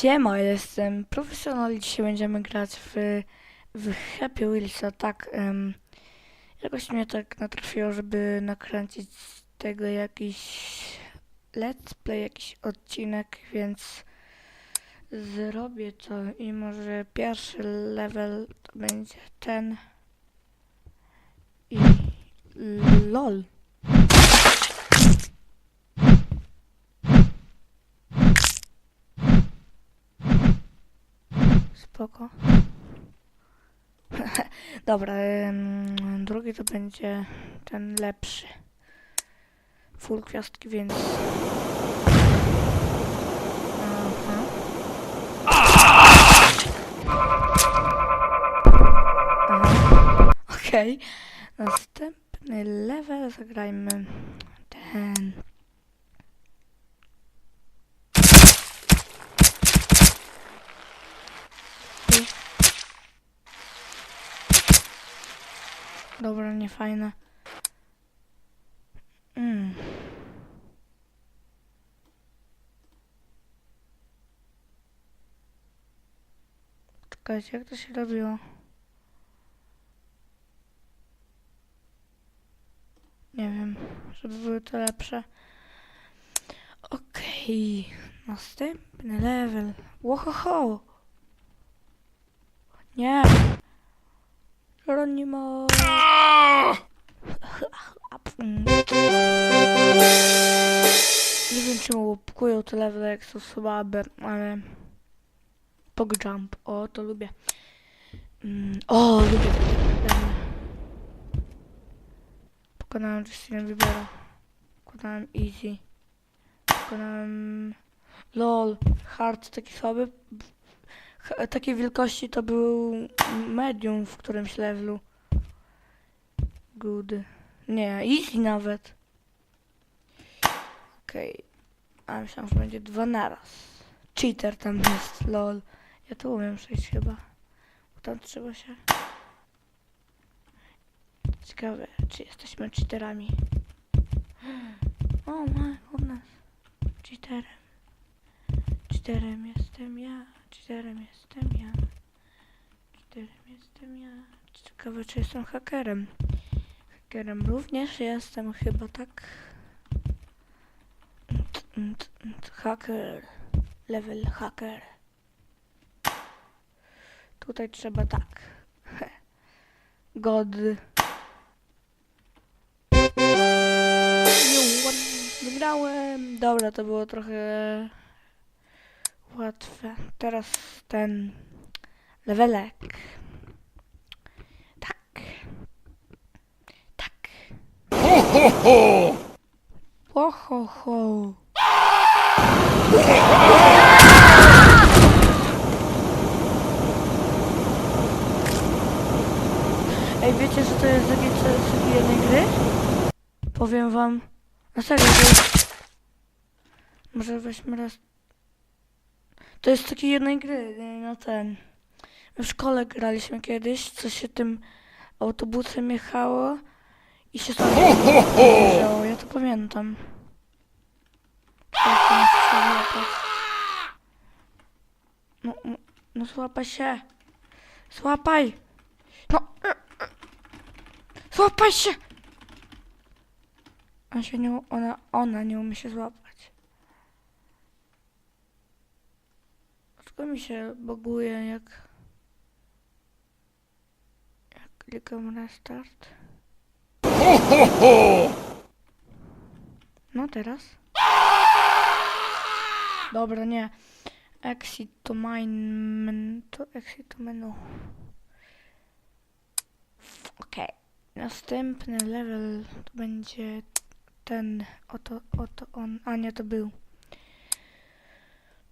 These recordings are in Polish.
Siema, jestem profesjonal i dzisiaj będziemy grać w, w Happy Wheelsa, tak, em, jakoś mnie tak natrafiło, żeby nakręcić z tego jakiś let's play, jakiś odcinek, więc zrobię to i może pierwszy level to będzie ten i lol. Spoko. Dobra, drugi to będzie ten lepszy. Full gwiazdki, więc... Okej. Następny level zagrajmy ten... Dobra, nie fajne. Mm. Czekajcie, jak to się robiło? Nie wiem, żeby były to lepsze. Okej, następny level. Łohoho! Nie! Geronimo! Nie wiem czemu łapkują te levele jak są słabe, ale... Pog jump, o to lubię. Mm, o, lubię. Pokonałem Justina Biebera. Pokonałem Easy. Pokonałem... LOL, Hard taki słaby. Ch- Takiej wielkości to był medium w którymś levelu. Good. Nie, easy nawet. Okej. A myślałam, że będzie dwa naraz. Cheater tam jest, lol. Ja tu umiem przejść chyba. Bo tam trzeba się... Ciekawe, czy jesteśmy cheaterami. O my goodness. Cheaterem. Cheaterem jestem ja. Cheaterem jestem ja. Cheaterem jestem ja. Ciekawe, czy jestem hakerem. Hakerem również jestem chyba tak. Hacker. Level hacker. Tutaj trzeba tak. God. Wygrałem. Dobra, to było trochę łatwe. Teraz ten levelek. Tak. Tak. Ho, ho, ho. Ej, wiecie, że to jest z takiej jednej gry? Powiem wam. Na serio, to jest... Może weźmy raz... To jest z takiej jednej gry, no ten... W szkole graliśmy kiedyś, co się tym autobusem jechało i się tam działo. Ja to pamiętam. Złapać. No, no, no złapaj się. Złapaj. No. e, e. Złapaj się. On się nie, ona, ona nie umie się złapać. Dlaczego mi się boguje jak... Jak klikam restart? No teraz. Dobra, nie. Exit to mine... To exit to menu. Okej. Następny level to będzie ten, oto, oto on, a nie to był.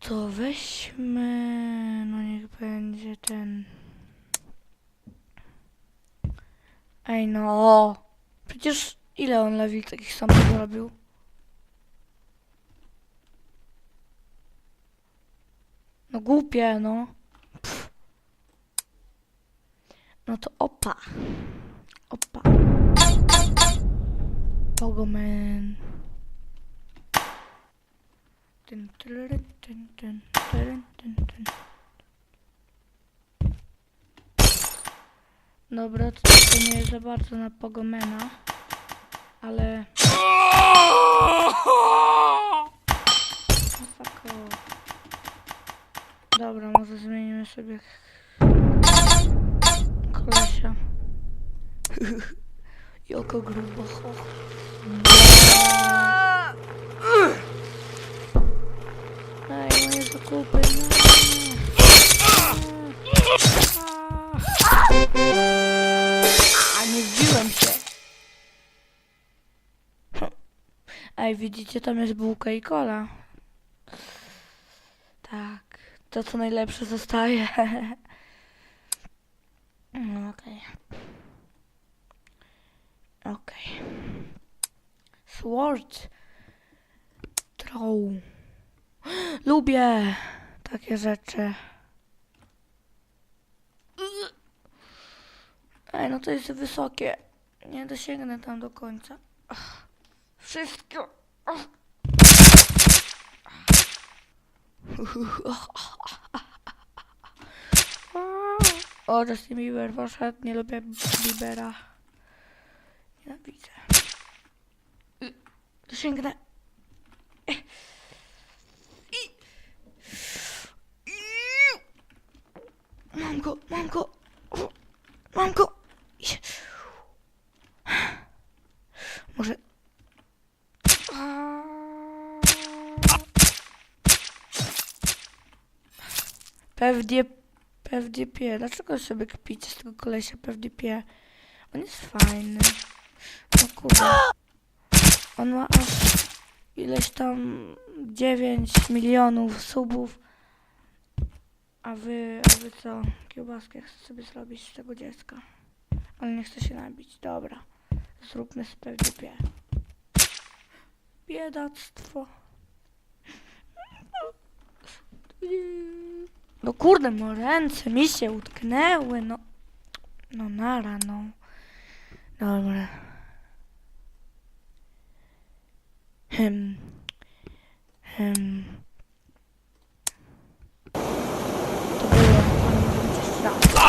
To weźmy, no niech będzie ten. Ej no, przecież ile on leveli takich samych zrobił? No głupie, no. Pff. No to opa. Opa. Pogomen. Tyn, tyryryn, tyn, tyn, tyryn, tyn, Dobra, to, to nie jest za bardzo na Pogomena, ale... No fuck. Dobra, może zmienimy sobie kolesia. Joko grubo. Ej, moje zakupy. A Widzicie, tam jest bułka i kola. Tak, to co najlepsze zostaje. No okej. Okej. Sword. Throw. Lubię takie rzeczy. Ej, no to jest wysokie. Nie dosięgnę tam do końca. Wszystko. O, Justin Bieber poszedł. Nie lubię Biebera. Nienawidzę. I- Mam go, mam go. Mam go. Może. Pewnie, PFDP. Dlaczego sobie kpicie z tego kolesia PFDP? On jest fajny. No kurde. On ma aż ileś tam 9 milionów subów. A wy, a wy co? Kiełbaskę chcę sobie zrobić z tego dziecka. Ale nie chcę się nabić. Dobra. Zróbmy z PFDP. Biedactwo. No kurde, mo ręce mi się utknęły, no. No nara, no. Dobra. Hem. Hem. To było.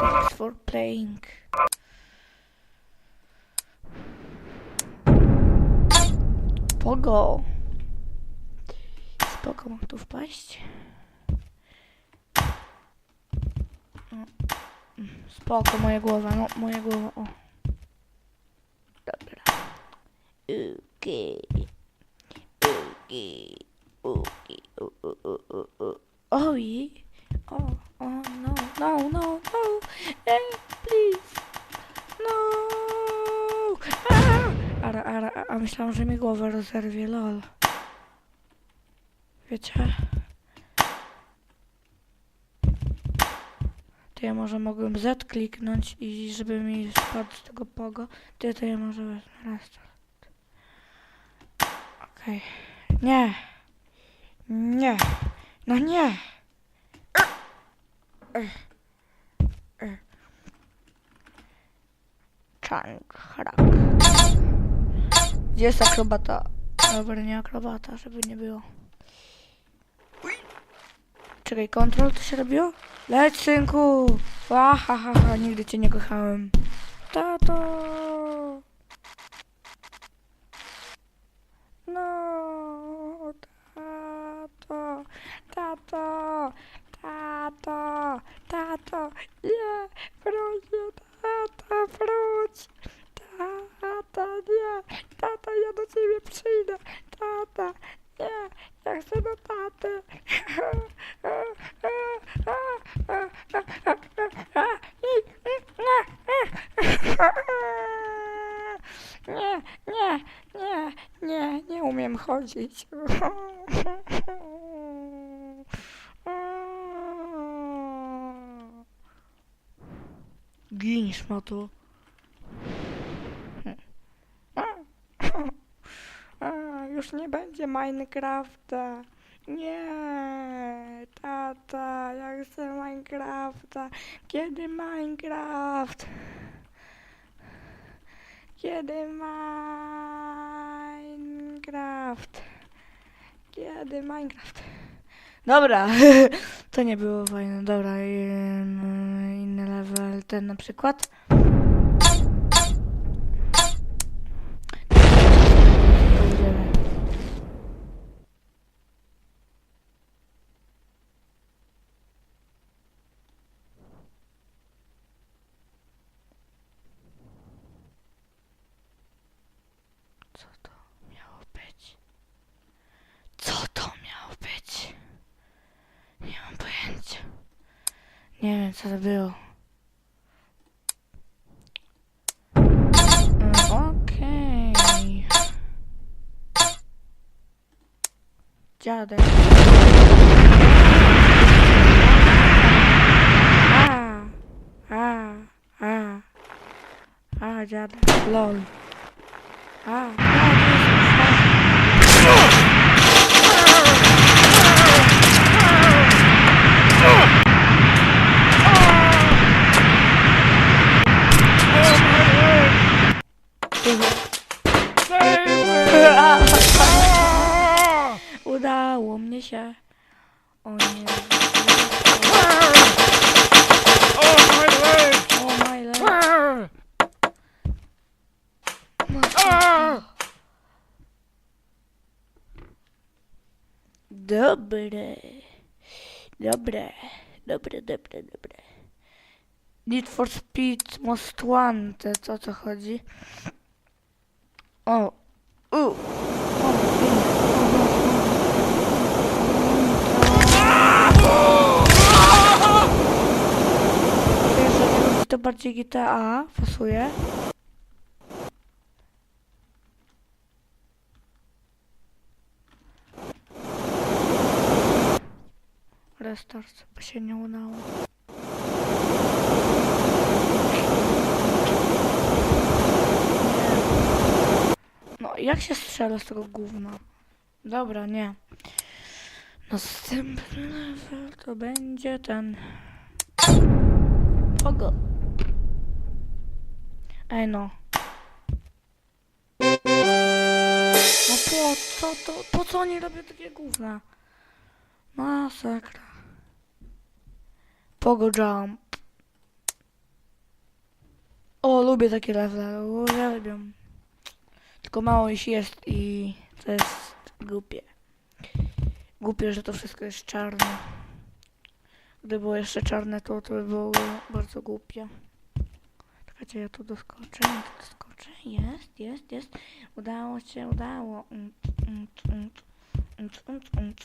Thanks for playing. Pogo. Spoko, mam tu wpaść. Spoko, moja głowa, no, moja głowa, o. Dobra. Okej. Okej. Okej. O, o, o, o, o. Oj. O, o, no, no, no, no. Eh, please. No. A, ara, ara, a myślałam, że mi głowę rozerwie, lol. Wiecie? To ja może mogłem Z kliknąć i żeby mi spadł z tego pogo. To, to ja może wezmę raz. Okej. Nie. Nie. No nie. Chang hrak. Gdzie jest akrobata? Dobra, nie akrobata, żeby nie było. Czekaj, kontrol to się robiło? Leć, synku! Wahahaha, nigdy cię nie kochałem. Tato! No, tato, tato, tato, tato, nie, proszę, tato, wróć, tata, nie, tata, ja do ciebie przyjdę, tata, nie, ja chcę do taty. Nie, nie, nie, nie, nie umiem chodzić. Gin, szmato. Już nie będzie Minecrafta. Nie, tata, ja chcę Minecrafta. Kiedy Minecraft? Kiedy Minecraft. Kiedy Minecraft? Dobra, to nie było fajne. Dobra, inny level, ten na przykład. Nie wiem, co to. Mm, Okej. Dziadek. A, a, a, a, dziadek. Lol. A, a, Dobre. Dobre. Dobre, dobre, dobre. Need for Speed Most Wanted, o co chodzi? O. U. To bardziej GTA pasuje. Restart, bo się nie udało. No, jak się strzela z tego gówna? Dobra, nie. Następny level to będzie ten. Pogo. Ej no. No po co to? Po co oni robią takie gówna? Masakra. Pogo jump. O, lubię takie levele, uwielbiam. Tylko mało ich jest i to jest głupie. Głupie, że to wszystko jest czarne. Gdyby było jeszcze czarne, to to by było bardzo głupie. Czekajcie, ja tu doskoczę, ja tu doskoczę. Jest, jest, jest. Udało się, udało.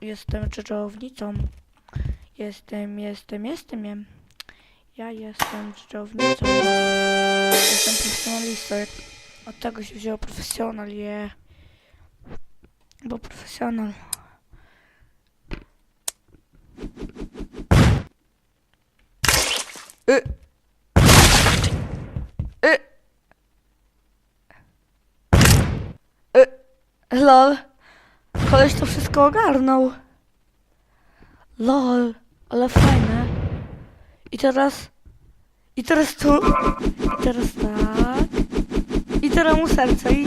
Jestem czeczownicą. Jestem, jestem, jestem. jem. Ja jestem czczownicą. Jestem profesjonalistą. Od tego się wziął profesjonal, je. Bo profesjonal. Y. Y. Y. Lol. Koleś to wszystko ogarnął. Lol. Ale fajne. I teraz... I teraz tu. I teraz tak. I teraz mu serce i...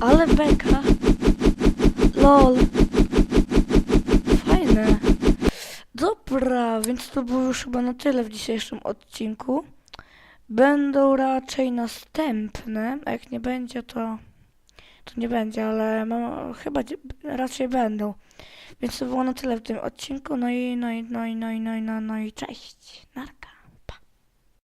Ale beka. Lol. Fajne. Dobra, więc to było już chyba na tyle w dzisiejszym odcinku. Będą raczej następne, a jak nie będzie, to, to nie będzie, ale mam, chyba raczej będą. Więc to było na tyle w tym odcinku, no i no i no i no i no i no, no i cześć, narka.